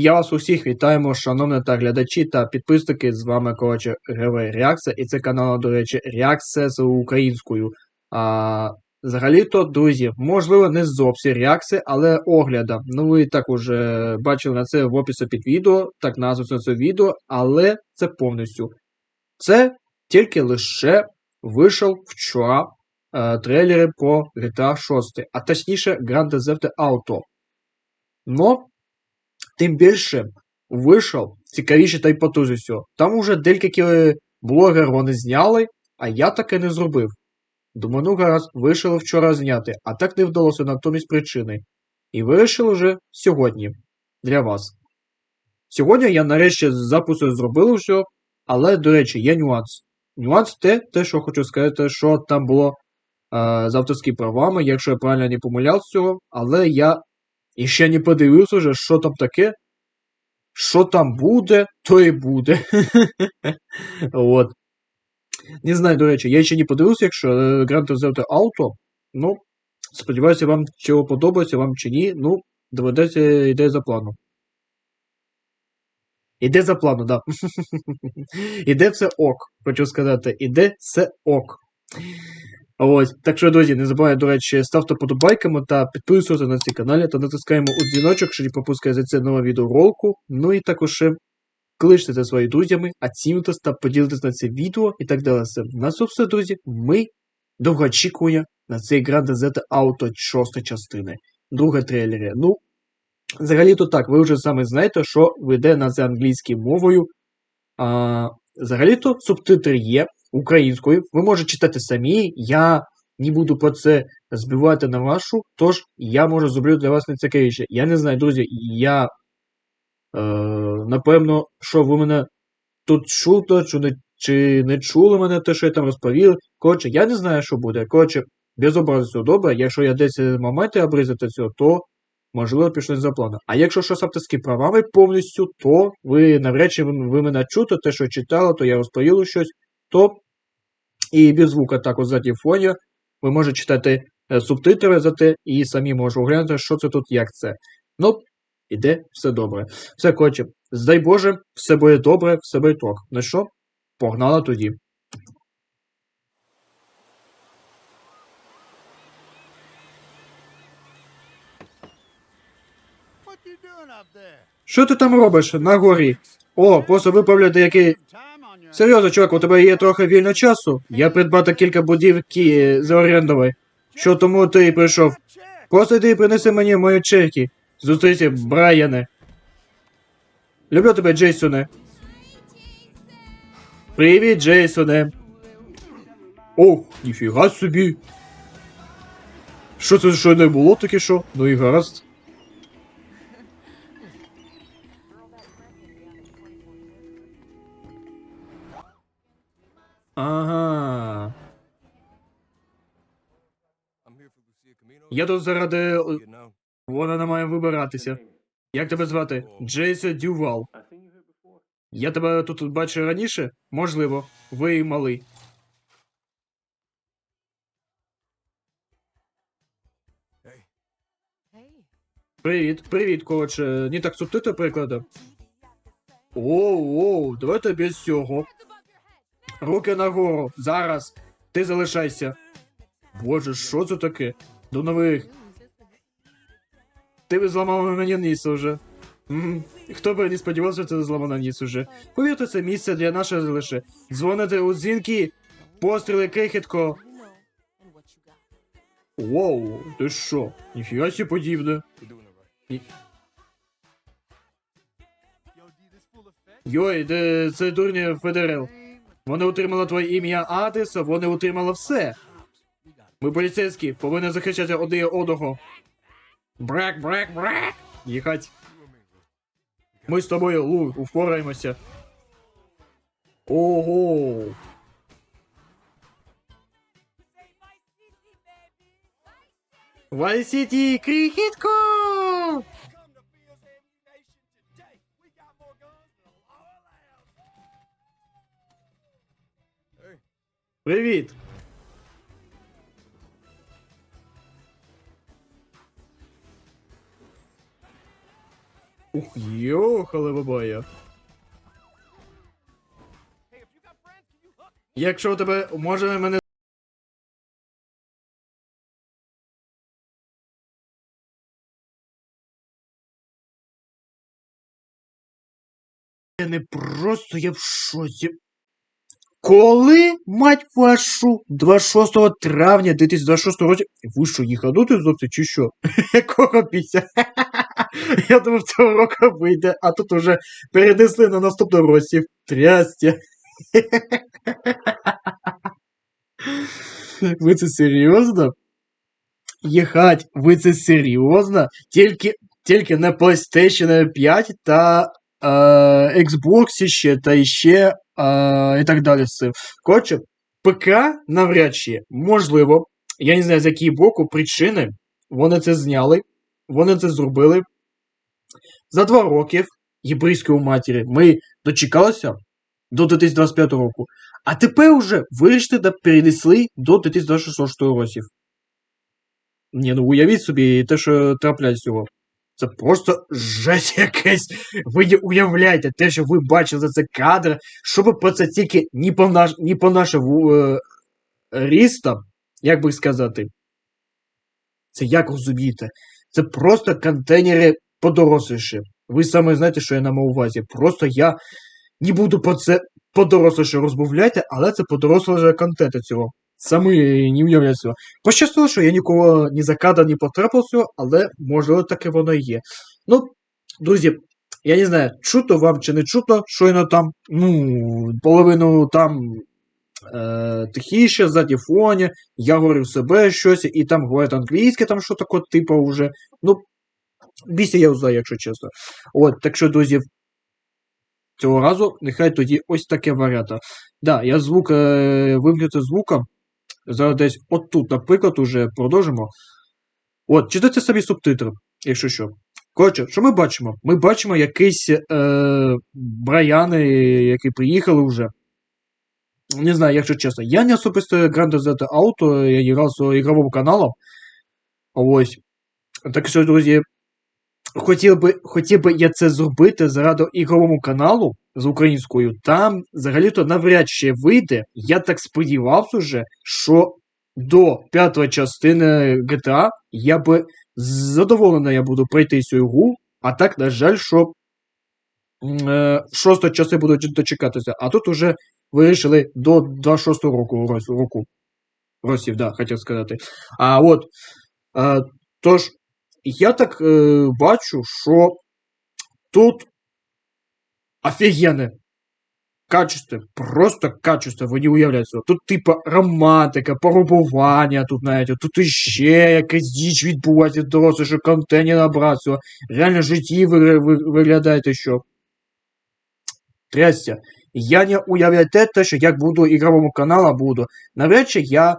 Я вас усіх вітаємо, шановні та глядачі та підписники. З вами коротше Герой Реакція, і це канал, до речі, Реакція з українською. А, взагалі-то, друзі, можливо, не зовсім реакція, але огляда. Ну, ви так уже бачили на це в описі під відео, так назву це відео, але це повністю. Це тільки лише вийшов вчора е, трейлери про GTA 6, а точніше Grand Theft Auto. Но тим більше вийшов цікавіше та й потужністю. Там уже декілька блогери вони зняли, а я таке не зробив. Думаю, ну гаразд, вирішили вчора зняти, а так не вдалося натомість причини. І вирішив вже сьогодні для вас. Сьогодні я нарешті з запису зробив все, але, до речі, є нюанс. Нюанс те, те, що хочу сказати, що там було е, з авторськими правами, якщо я правильно не помиляв з цього, але я і ще не подивився вже, що там таке. Що там буде, то і буде. От. Не знаю, до речі, я ще не подивився, якщо е, Grand Theft Auto. Ну, сподіваюся, вам чого подобається, вам чи ні. Ну, доведеться йде за планом. Іде за планом. Да. Іде все ок, хочу сказати. Іде все ок. Ось, так що, друзі, не забувайте, до речі, ставте подобайками та підписуйтесь на цей канал та натискаємо у дзвіночок, щоб не пропускати за це нове відеоролку. Ну і також кличте за своїми друзями, оцінюйтесь та поділитесь на це відео і так далі. На все, друзі, ми довго очікуємо на цей Grand Theft Auto 6 частини. Друга трейлері. Ну, взагалі-то так, ви вже саме знаєте, що вийде на це англійською мовою. А, Взагалі-то субтитри є українською. Ви можете читати самі. Я не буду про це збивати на вашу, тож я можу зроблю для вас найцікавіше. Я не знаю, друзі, я е, напевно, що ви мене тут чули, чи не, чи не чули мене те, що я там розповів. Коротше, я не знаю, що буде. Коротше, без образи цього добре. Якщо я десь моменти обрізати цього, то можливо пішло за планом. А якщо що з правами повністю, то ви навряд чи ви, мене чуєте, те, що читали, то я розповів щось то і без звука також ззаді фоні ви можете читати е, субтитри за те і самі можете оглянути, що це тут, як це. Ну, іде все добре. Все, коротше, здай Боже, все буде добре, все буде ток. Ну що, погнали тоді. Що ти там робиш на горі? О, просто виправляю деякий. Серйозно, чувак, у тебе є трохи вільного часу? Я придбати кілька будів Кі за орендовий. Що тому ти і прийшов? Просто йди і принеси мені мої чеки. Зустріться, Брайане. Люблю тебе, Джейсоне. Привіт, Джейсоне. Ох, ніфіга собі. Що це що не було таке що? Ну і гаразд. Я тут заради. Вона не має вибиратися. Як тебе звати? Джейсон Дювал. Я тебе тут бачив раніше? Можливо. Ви малий. Привіт, привіт, коротше. Не так субтитри перекладав. Оу, оу, давайте без цього. Руки нагору. Зараз. Ти залишайся. Боже, що це таке? До нових. Ти би зламав мені ніс уже. Хто би не сподівався, що ти зламав ніс уже. Повірте, це місце для нашого лише. Дзвоните у дзвінки, постріли крихітко. Воу, ти що? Ніфіга сі подібне. Йой, де це дурня Федерел. Вони отримали твоє ім'я адрес, а вони отримали все. Ми поліцейські, повинні захищати один одного. Брак, брак, брак. Їхать. Ми з тобою, Лу, упораємося. Ого. City, крихітко! Come can you hook? Якщо у тебе може мене. Я не просто я в шоці. Коли, мать вашу, 26 травня 2026 року. Ви що, їханути зовсім чи що? Якого після? Я думав, цього року вийде, а тут уже перенесли на наступний році. Трястя. Ви це серйозно? Їхать, ви це серйозно? Тільки, тільки на PlayStation 5 та е, Xbox ще, та ще е, і так далі. Коротше, ПК навряд чи, можливо, я не знаю з якої боку причини вони це зняли, вони це зробили. За два роки єврейської матері ми дочекалися до 2025 року. А тепер уже вирішили да перенесли до 2026 років. Ні, ну уявіть собі те, що трапляється цього. Це просто жесть якась. Ви не уявляєте те, що ви бачили за це кадр, щоб про це тільки ні по, наш, ні по нашому е, рістам, як би сказати. Це як розумієте? Це просто контейнери подоросліші. Ви саме знаєте, що я на увазі. Просто я не буду про це подоросліше розмовляти, але це подоросліше контент цього. Саме не уявляю цього. Пощастило, що я нікого ні за кадр не потрапив цього, але можливо таке воно і є. Ну, друзі, я не знаю, чуто вам чи не чуто, щойно там, ну, половину там е, тихіше, ззаді фоні, я говорив себе щось, і там говорять англійське, там що таке, типу, вже. Ну, бійся я знаю, якщо чесно. От, так що, друзі, цього разу нехай тоді ось таке варіата. Да, я звук е, вимкнути звуком. Зараз десь отут, наприклад, уже продовжимо. От, читайте собі субтитри, якщо що. Коротше, що ми бачимо? Ми бачимо якісь е, браяни, які приїхали вже. Не знаю, якщо чесно. Я не особисто Grand Theft Auto, я грав з ігровим каналом. Ось. Так що, друзі, хотів би, хотів би я це зробити заради ігровому каналу з українською. Там взагалі-то навряд чи вийде. Я так сподівався вже, що до п'ятої частини GTA я би задоволений я буду пройти цю гру, а так, на жаль, що е, шостої часи буду дочекатися. А тут уже вирішили до 26 року року. Росів, да, хотів сказати. А от. Е, тож, я так е, бачу, що тут офігенне качество, просто качество, ви не уявляєте. Тут, типа, романтика, порубування, тут, знаєте, тут іще якась діч відбувається, доросле, що контент набратися. Реально житті ви, ви, виглядає що. Трясся. Я не уявляю те, що як буду ігровому каналу буду. Навряд чи я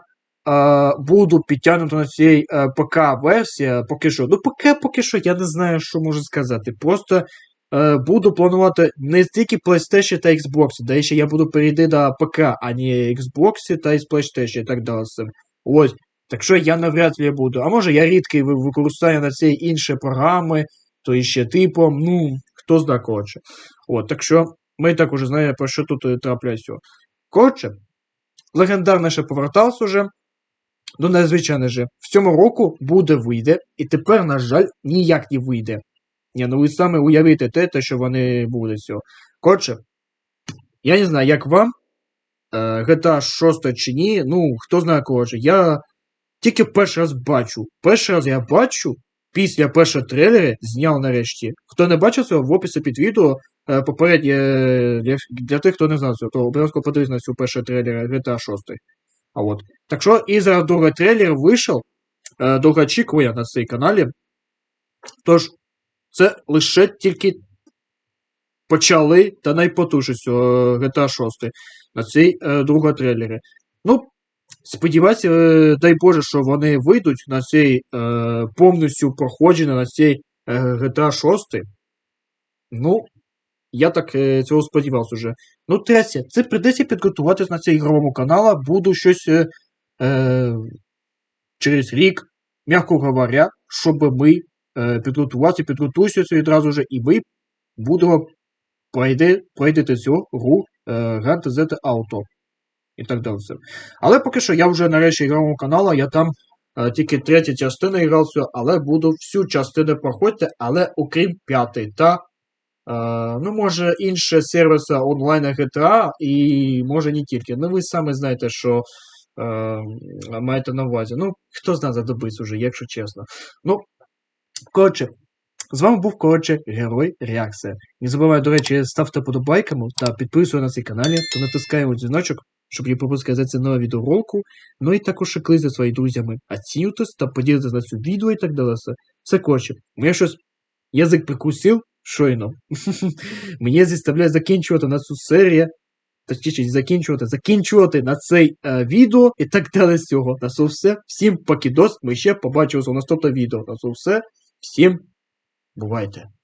буду підтягнути на цій е, ПК-версії, поки що. Ну, поки, поки що я не знаю, що можу сказати. Просто е, буду планувати не тільки PlayStation та Xbox, де ще я буду перейти до ПК, а не Xbox та PlayStation і так далі. Ось. Так що я навряд ли буду. А може я рідкий ви- використаю на ці інші програми, то іще типом, ну, хто зна коротше. От, так що ми так уже знаємо, про що тут е, трапляється. Коротше, легендарне ще повертався уже. Ну, незвичайно же, в цьому року буде вийде, і тепер, на жаль, ніяк не вийде. Ні, ну ви саме уявите те, те, що вони будуть цього. Коротше, я не знаю, як вам. е, GTA 6 чи ні, ну, хто знає, коротше, я тільки перший раз бачу. Перший раз я бачу, після першого трейлера зняв нарешті. Хто не бачив цього, в описі під відео е, попереднє е, для, для тих, хто не знав цього, то обов'язково подивись на цю перший трейлер GTA 6. А. Так що, і зараз другий трейлер вийшов. Е, довгоочікує на цей каналі. Тож, це лише тільки почали та найпотужність е, GTA 6 на цей е, другий трейлері. Ну, сподіваюся, е, дай Боже, що вони вийдуть на цей е, повністю проходження на цей е, GTA 6. Ну, я так е, цього сподівався вже. Ну, третє, це прийдеться підготуватись на цей ігровому каналу. Буду щось е, е, через рік, м'яко говоря, щоб ми е, підготуватися, підготуємося відразу же, і ми будемо пройти, пройти цю гру е, Grand Theft Auto. І так далі. Але поки що я вже нарешті грав каналу, я там е, тільки третя частина грав все, але буду всю частину проходити, але окрім п'ятої. Та, ну, може, інші сервіси онлайн GTA, і може не тільки. Ну, ви самі знаєте, що е, маєте на увазі. Ну, хто знає задобиться вже, якщо чесно. Ну, коротше, з вами був, коротше, Герой Реакція. Не забувайте, до речі, ставте подобайками та підписуйтесь на цей каналі, та натискаємо дзвіночок, щоб не пропускати за це нове відеоролку. Ну і також шикли за своїми друзями. Оцінюйтесь та поділитесь на цю відео і так далі. все. Коротше. Мені щось язик прикусив щойно. Мені зіставляє закінчувати на цю серію. Точніше, закінчувати, закінчувати на цей е, відео і так далі з цього. На це все. Всім покідос. Ми ще побачимося у наступному відео. На це все. Всім бувайте.